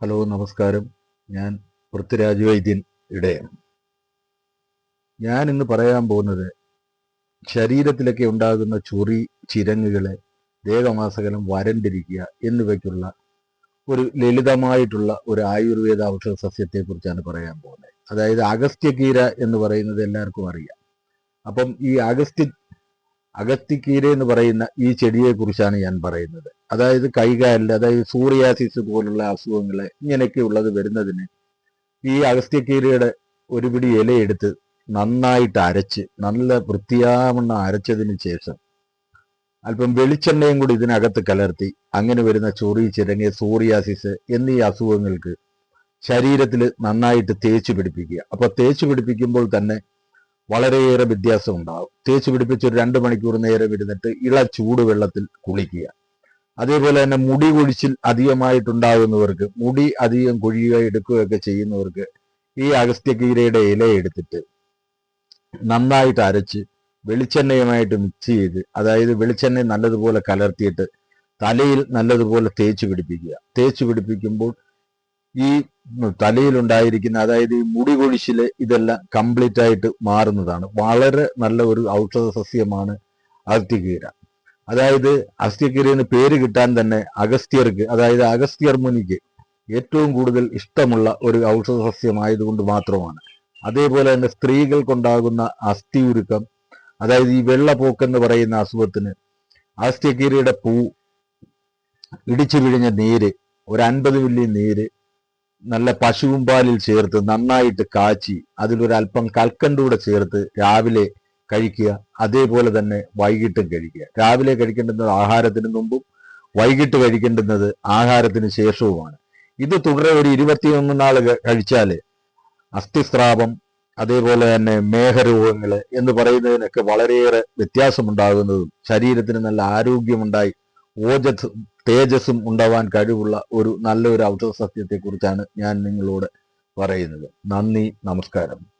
Hello നമസ്കാരം. ഞാൻ പൃഥ്വിരാജ് വൈദ്യൻ ഇടയൻ ഞാൻ ഇന്ന് പറയാൻ പോകുന്നത് ശരീരത്തിലൊക്കെ ഉണ്ടാകുന്ന ചൊറി ചിരങ്ങുകളെ ദേഹമാസകലം വരണ്ടിരിക്കുക എന്നിവയ്ക്കുള്ള ഒരു ലളിതമായിട്ടുള്ള ഒരു ആയുർവേദ ഔഷധ സസ്യത്തെക്കുറിച്ചാണ് പറയാൻ പോകുന്നത്. അതായത് അഗസ്ത്യകീര എന്ന് പറയുന്നത് എല്ലാവർക്കും അറിയാം. അപ്പം ഈ അഗസ്ത്യ അഗസ്ത്യകീര എന്ന് പറയുന്ന ഈ ചെടിയെക്കുറിച്ചാണ് ഞാൻ പറയുന്നത്. അതായത് കൈകാലിൽ അതായത് സൂറിയാസിസ് പോലുള്ള അസുഖങ്ങൾ ഇങ്ങനെയൊക്കെ ഉള്ളത് വരുന്നതിന് ഈ അഗസ്ത്യക്കീരയുടെ ഒരു പിടി ഇലയെടുത്ത് നന്നായിട്ട് അരച്ച് നല്ല വൃത്തിയാവണ്ണം അരച്ചതിന് ശേഷം അല്പം വെളിച്ചെണ്ണയും കൂടി ഇതിനകത്ത് കലർത്തി അങ്ങനെ വരുന്ന ചൊറി ചിരങ്ങ് സൂറിയാസിസ് എന്നീ അസുഖങ്ങൾക്ക് ശരീരത്തിൽ നന്നായിട്ട് തേച്ച് പിടിപ്പിക്കുക. അപ്പൊ തേച്ച് പിടിപ്പിക്കുമ്പോൾ തന്നെ വളരെയേറെ വ്യത്യാസം ഉണ്ടാകും തേച്ച് പിടിപ്പിച്ച് ഒരു രണ്ട് മണിക്കൂർ നേരം ഇരുന്നിട്ട് ഇള ചൂടുവെള്ളത്തിൽ കുളിക്കുക. അതേപോലെ തന്നെ മുടി കൊഴിച്ചിൽ അധികമായിട്ടുണ്ടാകുന്നവർക്ക് മുടി അധികം കൊഴിയുക എടുക്കുകയൊക്കെ ചെയ്യുന്നവർക്ക് ഈ അഗസ്ത്യകീരയുടെ ഇല എടുത്തിട്ട് നന്നായിട്ട് അരച്ച് വെളിച്ചെണ്ണയുമായിട്ട് മിക്സ് ചെയ്ത് അതായത് വെളിച്ചെണ്ണ നല്ലതുപോലെ കലർത്തിയിട്ട് തലയിൽ നല്ലതുപോലെ തേച്ച് പിടിപ്പിക്കുക. തേച്ച് പിടിപ്പിക്കുമ്പോൾ ഈ തലയിലുണ്ടായിരിക്കുന്ന അതായത് ഈ മുടി കൊഴിച്ചിൽ ഇതെല്ലാം കംപ്ലീറ്റ് ആയിട്ട് മാറുന്നതാണ്. വളരെ നല്ല ഒരു ഔഷധ സസ്യമാണ് അഗസ്ത്യകീര അതായത് അസ്ത്യഗിരിന് പേര് കിട്ടാൻ തന്നെ അഗസ്ത്യർക്ക് അതായത് അഗസ്ത്യർ മുനിക്ക് ഏറ്റവും കൂടുതൽ ഇഷ്ടമുള്ള ഒരു ഔഷധ സസ്യമായതുകൊണ്ട് മാത്രമാണ്. അതേപോലെ തന്നെ സ്ത്രീകൾക്കുണ്ടാകുന്ന അസ്ഥി ഉരുക്കം അതായത് ഈ വെള്ളപ്പോക്ക് എന്ന് പറയുന്ന അസുഖത്തിന് അഗസ്ത്യകീരയുടെ പൂ ഇടിച്ചു പിഴിഞ്ഞ നീര് ഒരു അൻപത് മില്ലി നീര് നല്ല പശുവും പാലിൽ ചേർത്ത് നന്നായിട്ട് കാച്ചി അതിലൊരു അല്പം കൽക്കണ്ടൂടെ ചേർത്ത് രാവിലെ കഴിക്കുക. അതേപോലെ തന്നെ വൈകിട്ടും കഴിക്കുക. രാവിലെ കഴിക്കേണ്ടുന്നത് ആഹാരത്തിന് മുമ്പും വൈകിട്ട് കഴിക്കേണ്ടുന്നത് ആഹാരത്തിന് ശേഷവുമാണ്. ഇത് തുടരെ ഒരു ഇരുപത്തിയൊന്ന് നാൾ കഴിച്ചാൽ അസ്ഥിസ്രാവം അതേപോലെ തന്നെ മേഘരോഗങ്ങൾ എന്ന് പറയുന്നതിനൊക്കെ വളരെയേറെ വ്യത്യാസമുണ്ടാകുന്നതും ശരീരത്തിന് നല്ല ആരോഗ്യമുണ്ടായി ഓജസ് തേജസ്സും ഉണ്ടാവാൻ കഴിവുള്ള ഒരു നല്ലൊരു ഔഷധ സസ്യത്തെക്കുറിച്ചാണ് ഞാൻ നിങ്ങളോട് പറയുന്നത്. നന്ദി നമസ്കാരം.